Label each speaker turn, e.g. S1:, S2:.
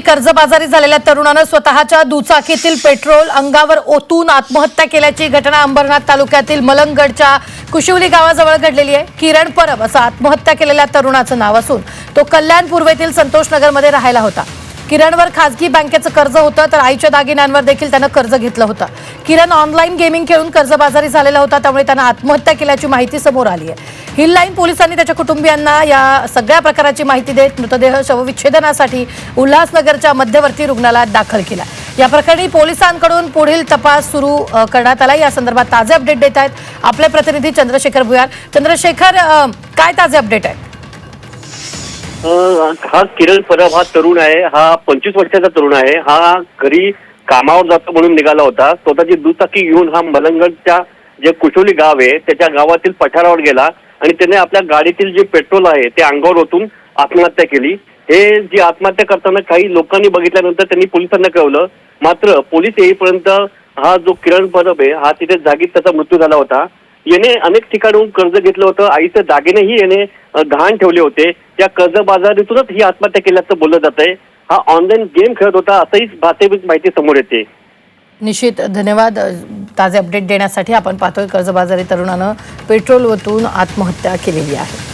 S1: कर्जबाजारी झालेल्या तरुणानं स्वतःच्या दुचाकीतील पेट्रोल अंगावर ओतून आत्महत्या केल्याची घटना अंबरनाथ तालुक्यातील मलंगगडच्या कुशिवली गावाजवळ घडलेली आहे. किरण परब असं आत्महत्या केलेल्या तरुणाचं नाव असून तो कल्याण पूर्वेतील संतोषनगरमध्ये राहायला होता. किरणवर खासगी बँकेचं कर्ज होतं तर आईच्या दागिन्यांवर देखील त्यानं कर्ज घेतलं होतं. किरण ऑनलाईन गेमिंग खेळून कर्जबाजारी झालेला होता त्यामुळे त्यानं आत्महत्या केल्याची माहिती समोर आली आहे. हिल लाईन पोलिसांनी त्याच्या कुटुंबियांना या सगळ्या प्रकाराची माहिती देत मृतदेह शवविच्छेदनासाठी उल्हासनगरच्या मध्यवर्ती रुग्णालयात दाखल केला. या प्रकरणी पोलिसांकडून पुढील तपास सुरू करण्यात आला या संदर्भात ताजे अपडेट देत आहेत आपले प्रतिनिधी चंद्रशेखर भुयार. चंद्रशेखर काय ताजे अपडेट आहेत?
S2: हा किरण परब हा तरुण आहे. हा पंचवीस वर्षाचा तरुण आहे. हा घरी कामावर जातो म्हणून निघाला होता. स्वतःची दुचाकी घेऊन हा मलंगडच्या जे कुशोली गाव आहे त्याच्या गावातील पठारावर गेला आणि त्याने आपल्या गाडीतील जे पेट्रोल आहे ते अंगावर ओतून आत्महत्या केली. हे जी आत्महत्या करताना काही लोकांनी बघितल्यानंतर त्यांनी पोलिसांना कळवलं. मात्र पोलीस येईपर्यंत हा जो किरण परब आहे हा तिथे जागीच त्याचा मृत्यू झाला होता. याने अनेक ठिकाणहून कर्ज घेतलं होतं. आईचे दागिनेही याने घाण गहाण ठेवले होते. त्या कर्जबाजारीतूनच ही आत्महत्या केल्याचं बोललं जात आहे हा ऑनलाईन गेम खेळत होता असंही प्राथमिक माहिती समोर येते.
S1: निश्चित धन्यवाद. ताजे अपडेट देण्यासाठी आपण पाहतोय कर्जबाजारी तरुणानं पेट्रोलवतून आत्महत्या केलेली आहे.